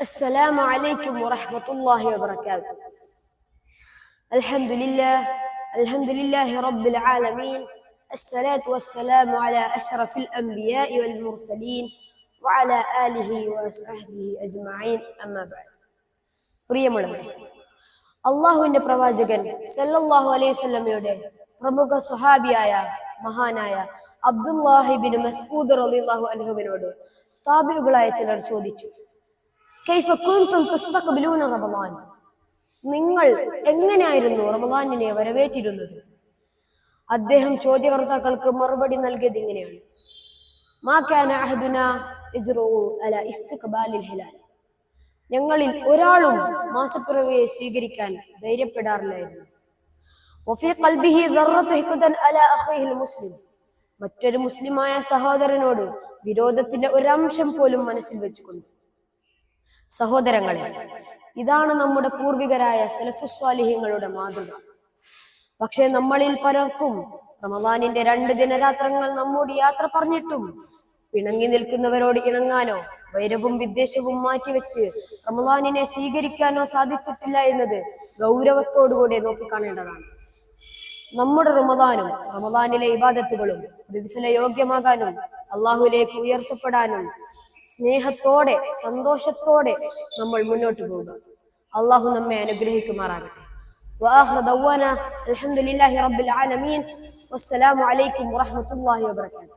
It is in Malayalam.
السلام عليكم ورحمة الله وبركاته الحمد لله الحمد لله رب العالمين الصلاة والسلام على أشرف الأنبياء والمرسلين وعلى آله وصحبه أجمعين أما بعد പ്രിയമുള്ളവരെ അള്ളാഹുവിന്റെ പ്രവാചകൻ സല്ലല്ലാഹു അലൈഹി വസല്ലമയുടെ പ്രമുഖ സ്വഹാബിയായ മഹാനായ അബ്ദുല്ലാഹിബിൻ മസ്ഊദ് റളിയല്ലാഹു അൻഹുവിനോട് താബിഉകളായ ചിലർ ചോദിച്ചു റമളാൻ നിങ്ങൾ എങ്ങനെയായിരുന്നു റമളാനിനെ വരവേറ്റിരുന്നത്? അദ്ദേഹം ചോദ്യകർത്താക്കൾക്ക് മറുപടി നൽകിയത് ഇങ്ങനെയാണ്. ഞങ്ങളിൽ ഒരാളും മാസപ്പിറവിയെ സ്വീകരിക്കാൻ ധൈര്യപ്പെടാറില്ലായിരുന്നു. മറ്റൊരു മുസ്ലിമായ സഹോദരനോട് വിരോധത്തിന്റെ ഒരംശം പോലും മനസ്സിൽ വെച്ചുകൊണ്ട് സഹോദരങ്ങളെ ഇതാണ് നമ്മുടെ പൂർവികരായ സലഫുസ്വാലിഹ്യങ്ങളുടെ മാതൃക. പക്ഷെ നമ്മളിൽ പലർക്കും റമദാനിന്റെ രണ്ട് ദിനരാത്രങ്ങൾ നമ്മോട് യാത്ര പറഞ്ഞിട്ടും പിണങ്ങി നിൽക്കുന്നവരോട് ഇണങ്ങാനോ വൈരവും വിദ്വേഷവും മാറ്റിവെച്ച് റമദാനിനെ സ്വീകരിക്കാനോ സാധിച്ചിട്ടില്ല എന്നത് ഗൗരവത്തോടുകൂടെ നോക്കിക്കാണേണ്ടതാണ്. നമ്മുടെ റമദാനും റമദാനിലെ ഇബാദത്തുകളും പ്രതിഫല യോഗ്യമാകാനും അള്ളാഹുലേക്ക് ഉയർത്തപ്പെടാനും സ്നേഹത്തോടെ സന്തോഷത്തോടെ നമ്മൾ മുന്നോട്ട് പോവുക അള്ളാഹു നമ്മെ അനുഗ്രഹിക്കുമാറാകട്ടെ وآخر دوانا الحمد لله رب العالمين والسلام عليكم ورحمة الله وبركاته